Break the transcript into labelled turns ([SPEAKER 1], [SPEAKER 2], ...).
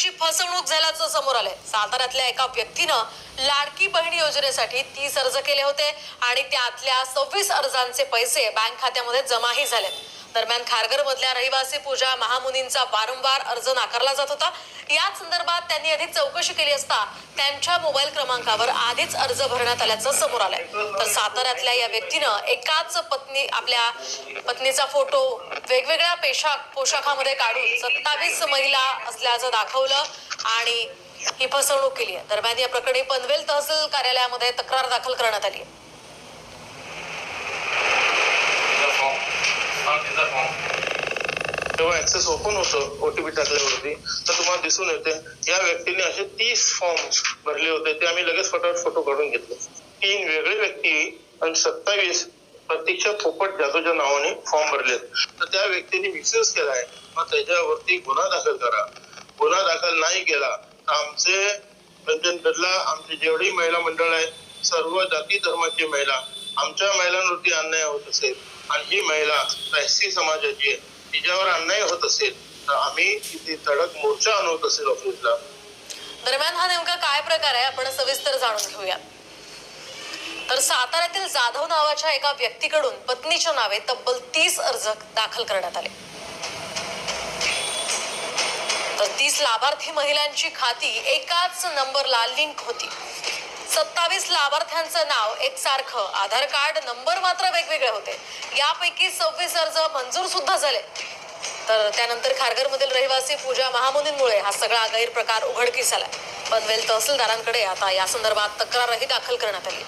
[SPEAKER 1] प्रकारची फसवणूक झाल्याचं समोर आलंय. साताऱ्यातल्या एका व्यक्तीनं लाडकी बहीण योजनेसाठी तीस अर्ज केले होते आणि त्यातल्या सव्वीस अर्जांचे पैसे बँक खात्यामध्ये जमाही झाले दरम्यान खारघर मधल्या रहिवासी पूजा महामुनींचा वारंवार अर्ज नाकारला जात होता. याच संदर्भात त्यांनी अधिक चौकशी केली असता त्यांच्या मोबाईल क्रमांकावर आधीच अर्ज भरण्यात आल्याचं समोर आलंय. तर साताऱ्यातल्या या व्यक्तीनं एकाच पत्नी आपल्या पत्नीचा फोटो वेगवेगळ्या पेशाख पोशाखामध्ये काढून सत्तावीस महिला असल्याचं दाखवलं आणि ही फसवणूक केली आहे. दरम्यान या प्रकरणी पनवेल तहसील कार्यालयामध्ये तक्रार दाखल करण्यात आली आहे
[SPEAKER 2] तिचा फॉर्म हा तिचा फॉर्म
[SPEAKER 3] जेव्हा ऍक्सेस ओपन होतं ओटीपी टाकल्यावरती तर तुम्हाला दिसून येते या व्यक्तीने असे तीस फॉर्म्स भरले होते ते आम्ही लगेच फटाफट फोटो काढून घेतले. तीन वेगळे व्यक्ती आणि सत्तावीस प्रतीक्षा पोपट जाधवच्या नावाने फॉर्म भरले. तर त्या व्यक्तीने मिसयूज केलाय मग त्याच्यावरती गुन्हा दाखल करा. गुन्हा दाखल नाही केला तर आमचे रंजनगडला आमचे जेवढी महिला मंडळ आहे सर्व जाती धर्माची महिला आमच्या महिलांवरती अन्याय होत असेल. आणि ही महिला एससी समाजाची आहे. तिच्यावर अन्याय होत असेल तर आम्ही तिथे तडक मोर्चा आणवत असेल ऑफिसला
[SPEAKER 1] दरम्यान हा नेमका काय प्रकार आहे आपण सविस्तर जाणून घेऊया. तर साताऱ्यातील जाधव नावाच्या एका व्यक्तीकडून पत्नीच्या नावे तब्बल तीस अर्ज दाखल करण्यात आले. तर तीस लाभार्थी महिलांची खाती एकाच नंबरला लिंक होती. सत्तावीस लाभार्थ्यांचं नाव एकसारखं. आधार कार्ड नंबर मात्र वेगवेगळे होते. यापैकी सव्वीस अर्ज मंजूर सुद्धा झाले. तर त्यानंतर खारघरमधील रहिवासी पूजा महामुनींमुळे हा सगळा गैरप्रकार उघडकीस आला. पनवेल तहसीलदारांकडे आता या संदर्भात तक्रारही दाखल करण्यात आली.